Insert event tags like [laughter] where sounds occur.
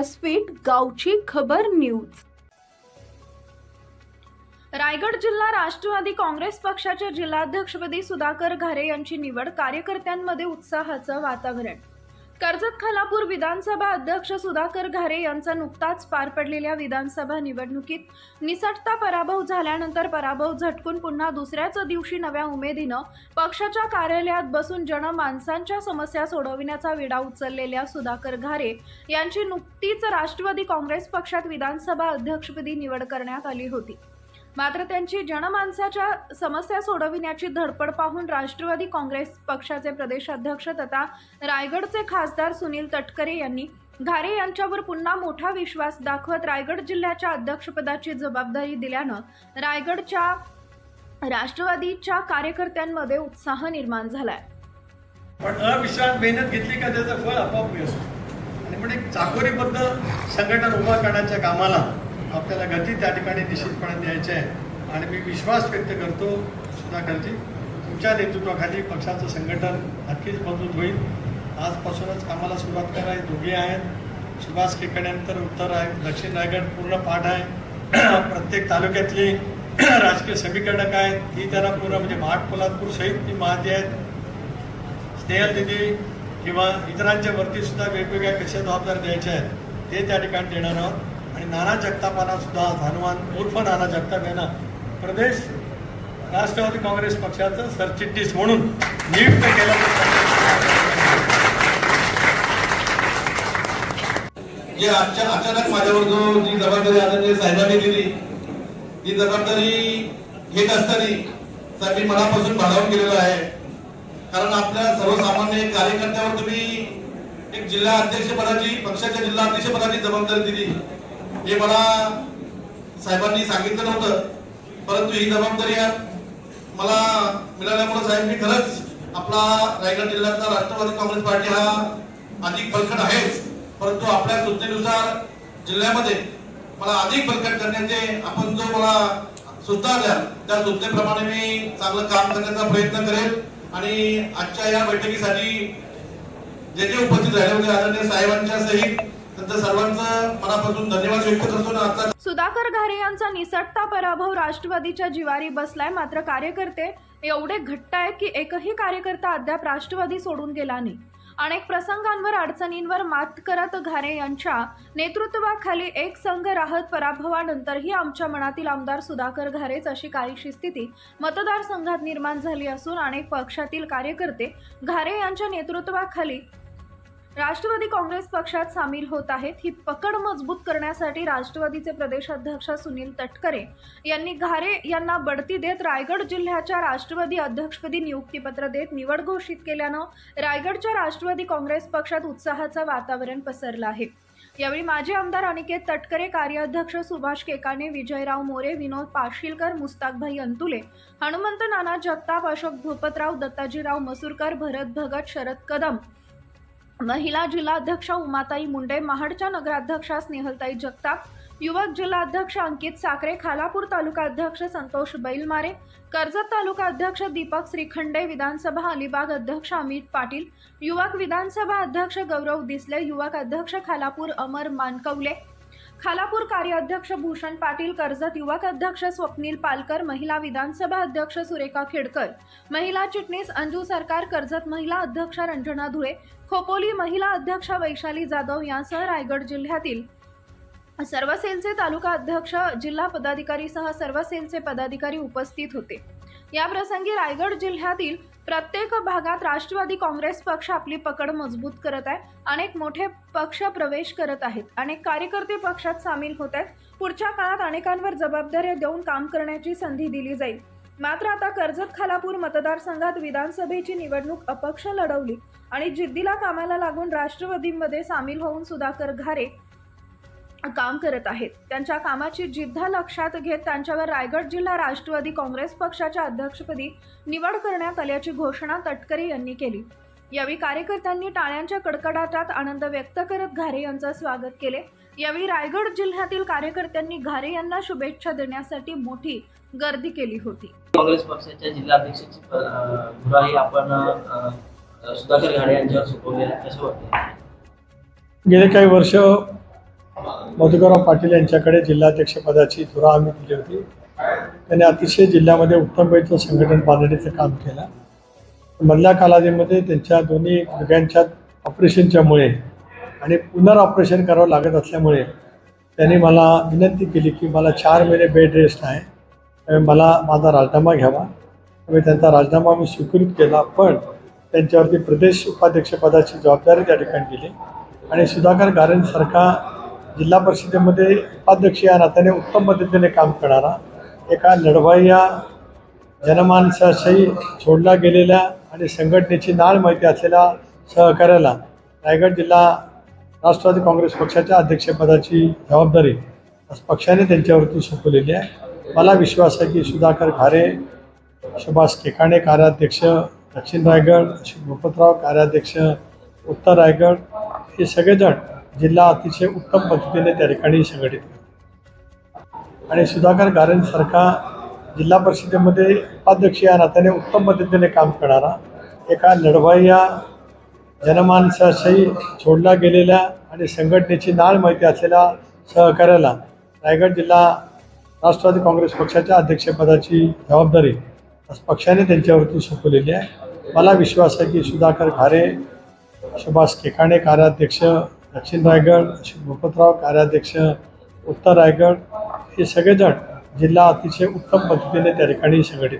व्यासपीठ गावची खबर न्यूज. रायगड जिल्हा राष्ट्रवादी काँग्रेस पक्षाच्या जिल्हाध्यक्षपदी सुधाकर घारे यांची निवड कार्यकर्त्यांमध्ये उत्साहाचं वातावरण. कर्जत खालापूर विधानसभा अध्यक्ष सुधाकर घारे यांचा नुकताच पार पडलेल्या विधानसभा निवडणुकीत निसटता पराभव झाल्यानंतर पराभव झटकून पुन्हा दुसऱ्याच दिवशी नव्या उमेदीनं पक्षाच्या कार्यालयात बसून जनमानसांच्या समस्या सोडविण्याचा विडा उचललेल्या सुधाकर घारे यांची नुकतीच राष्ट्रवादी काँग्रेस पक्षात विधानसभा अध्यक्षपदी निवड करण्यात आली होती. मात्र त्यांची जनमानसाच्या समस्या सोडविण्याची धडपड पाहून राष्ट्रवादी काँग्रेस पक्षाचे प्रदेशाध्यक्ष तथा रायगडचे खासदार सुनील तटकरे यांनी घारे यांच्यावर पुन्हा मोठा विश्वास दाखवत रायगड जिल्ह्याच्या अध्यक्षपदाची जबाबदारी दिल्यानं रायगडच्या राष्ट्रवादीच्या कार्यकर्त्यांमध्ये उत्साह निर्माण झालाय. पण अविश्रांत मेहनत घेतली का त्याचं फळ आपोआप मिळतं आणि पण एक चाकोरीबद्ध संघटन उभा करण्याच्या कामाला आपल्याला गती त्या ठिकाणी निश्चितपणे द्यायची आहे. आणि मी विश्वास व्यक्त करतो सुधाकरजी तुमच्या नेतृत्वाखाली पक्षाचं संघटन नक्कीच मजबूत होईल. आजपासूनच कामाला सुरुवात करायला दोघे आहेत. सुभाष केकड्यानंतर उत्तर आहे दक्षिण रायगड पूर्ण पाठ आहे. [clears throat] प्रत्येक तालुक्यातली [clears throat] राजकीय समीकरणक आहेत. ही त्यांना पूर्ण म्हणजे महाट पोलादपूर सहित ती माहिती आहेत. स्नेहल दिदी किंवा इतरांच्या वरती सुद्धा वेगवेगळ्या कशा जबाबदार द्यायच्या आहेत ते त्या ठिकाणी देणार आहोत. आणि नाना जगतापांना सुद्धा हनुमान उर्फ नाना जगताप यांना प्रदेश राष्ट्रवादी काँग्रेस पक्षाचं सरचिटणीस म्हणून नियुक्त केलं. जे आजच्या अचानक माझ्यावर जो जी जबाबदारी आदरणीय साहेबांनी दिली ती जबाबदारी घेत असताना साहेब मी मनापासून भारावून गेलेलो आहे. कारण आपल्या सर्वसामान्य कार्यकर्त्यावर तुम्ही एक जिल्हा अध्यक्षपदाची पक्षाच्या जिल्हा अध्यक्षपदाची जबाबदारी दिली. हे मला साहेबांनी सांगितलं नव्हतं परंतु ही जबाबदारी मला मिळाल्यामुळे साहेब मी खरंच आपला रायगड जिल्ह्यातला राष्ट्रवादी काँग्रेस पार्टी हा अधिक बळकट आहेच परंतु आपल्या सूचनेनुसार जिल्ह्यामध्ये मला अधिक बळकट करण्याचे आपण जो मला सुद्धा द्या त्या सूचनेप्रमाणे मी चांगलं काम करण्याचा प्रयत्न करेल आणि आजच्या या बैठकीसाठी जे जे उपस्थित राहिले होते आदरणीय साहेबांच्या सहित सुधाकर घारे यांचा निसटता पराभव राष्ट्रवादीच्या जिवारी बसलाय मात्र कार्यकर्ते एवढे घट्ट आहेत की एकही कार्यकर्ता अद्याप राष्ट्रवादी सोडून गेला नाही. अनेक प्रसंगांवर अडचणींवर मात करत घारे यांच्या नेतृत्वाखाली एक संघ राहत पराभवानंतरही आमच्या मनातील आमदार सुधाकर घारेच अशी काहीशी स्थिती मतदारसंघात निर्माण झाली असून अनेक पक्षातील कार्यकर्ते घारे यांच्या नेतृत्वाखाली राष्ट्रवादी काँग्रेस पक्षात सामील होत आहेत. ही पकड मजबूत करण्यासाठी राष्ट्रवादीचे प्रदेशाध्यक्ष सुनील तटकरे यांनी घारे यांना बढती देत रायगड जिल्ह्याच्या राष्ट्रवादी अध्यक्षपदी नियुक्तीपत्र देत निवड घोषित केल्यानं रायगडच्या राष्ट्रवादी काँग्रेस पक्षात उत्साहाचं वातावरण पसरलं आहे. यावेळी माजी आमदार अनिकेत तटकरे कार्याध्यक्ष सुभाष केकाने विजयराव मोरे विनोद पाशीलकर मुस्ताकभाई अंतुले हनुमंत नाना जगताप अशोक भूपतराव दत्ताजीराव मसूरकर भरत भगत शरद कदम महिला जिल्हाध्यक्ष उमाताई मुंडे महाडच्या नगराध्यक्षा स्नेहलताई जगताप युवक जिल्हाध्यक्ष अंकित साखरे खालापूर तालुका अध्यक्ष संतोष बैलमारे कर्जत तालुका अध्यक्ष दीपक श्रीखंडे विधानसभा अलिबाग अध्यक्ष अमित पाटील युवक विधानसभा अध्यक्ष गौरव दिसले युवक अध्यक्ष खालापूर अमर मानकवले खालापूर कार्याध्यक्ष भूषण पाटील कर्जत युवक अध्यक्ष स्वप्नील पालकर महिला विधानसभा अध्यक्ष सुरेखा खेडकर महिला चिटणीस अंजू सरकार कर्जत महिला अध्यक्ष रंजना धुळे खोपोली महिला अध्यक्ष वैशाली जाधव यांसह रायगड जिल्ह्यातील सर्व सेलचे तालुका अध्यक्ष जिल्हा पदाधिकारीसह सर्व सेलचे पदाधिकारी उपस्थित होते. या प्रसंगी रायगड जिल्ह्यातील प्रत्येक भागात राष्ट्रवादी काँग्रेस पक्ष आपली पकड मजबूत करत आहे. अनेक मोठे पक्ष प्रवेश करत आहेत. अनेक कार्यकर्ते पक्षात सामील होत आहेत. पुढच्या काळात अनेकांवर जबाबदाऱ्या देऊन काम करण्याची संधी दिली जाईल. मात्र आता कर्जत खालापूर मतदारसंघात विधानसभेची निवडणूक अपक्ष लढवली आणि जिद्दीला कामाला लागून राष्ट्रवादीमध्ये सामील होऊन सुधाकर घारे काम करत आहेत. त्यांच्या कामाची जिद्द लक्षात घेत त्यांच्यावर रायगड जिल्हा राष्ट्रवादी काँग्रेस पक्षाच्या अध्यक्षपदी निवड करण्यात आल्याची घोषणा तटकरे यांनी केली. यावेळी कार्यकर्त्यांनी टाळ्यांच्या कडकडाटात आनंद व्यक्त करत घारे यांचं स्वागत केले. यावेळी रायगड जिल्ह्यातील कार्यकर्त्यांनी घारे यांना शुभेच्छा देण्यासाठी मोठी गर्दी केली होती. काँग्रेस पक्षाच्या जिल्हाध्यक्षाची प- अं, धुरा ही आपण अं, सुधाकर घाडे यांच्यावर सोपवली आहे कसं वाटतं गेले काही वर्ष मधुकरराव पाटील यांच्याकडे जिल्हाध्यक्षपदाची धुरा आम्ही दिली होती. त्यांनी अतिशय जिल्ह्यामध्ये उत्तमपैकी संघटन बांधणीचं काम केलं. मधल्या कालावधीमध्ये त्यांच्या दोन्ही गुडघ्यांच्या ऑपरेशनच्यामुळे आणि पुनर ऑपरेशन करावं लागत असल्यामुळे त्यांनी मला विनंती केली की मला चार महिने बेड रेस्ट आहे. मला माझा राजीनामा घ्यावा. त्यामुळे त्यांचा राजीनामा मी स्वीकृत केला पण त्यांच्यावरती प्रदेश उपाध्यक्षपदाची जबाबदारी त्या ठिकाणी दिली. आणि सुधाकर गारेंसारखा जिल्हा परिषदेमध्ये उपाध्यक्ष या नात्याने उत्तम पद्धतीने काम करणारा एका लढवाई या जनमानसाशी सोडला गेलेल्या आणि संघटनेची नाळ माहिती असलेल्या सहकार्याला रायगड जिल्हा राष्ट्रवादी काँग्रेस पक्षाच्या अध्यक्षपदाची जबाबदारी पक्षाने त्यांच्यावरती सोपवलेली आहे. मला विश्वास आहे की सुधाकर खारे सुभाष केकाणे कार्याध्यक्ष दक्षिण रायगड भूपतराव कार्याध्यक्ष उत्तर रायगड हे सगळेजण जिल्हा अतिशय उत्तम पद्धतीने त्या ठिकाणी संघटित केला. आणि सुधाकर गारेंसारखा जिल्हा परिषदेमध्ये उपाध्यक्ष या नात्याने उत्तम पद्धतीने काम करणारा एका लढवाई या जनमानसाशी सोडला गेलेल्या आणि संघटनेची नाळ माहिती असलेल्या सहकार्याला रायगड जिल्हा राष्ट्रवादी काँग्रेस पक्षाच्या अध्यक्षपदाची जबाबदारी पक्षाने त्यांच्यावरती सोपवलेली आहे मला विश्वास आहे की सुधाकर घारे सुभाष केकाणे कार्याध्यक्ष दक्षिण रायगड भूपतराव कार्याध्यक्ष उत्तर रायगड हे सगळेजण जिल्हा अतिशय उत्तम पद्धतीने त्या ठिकाणी संघटित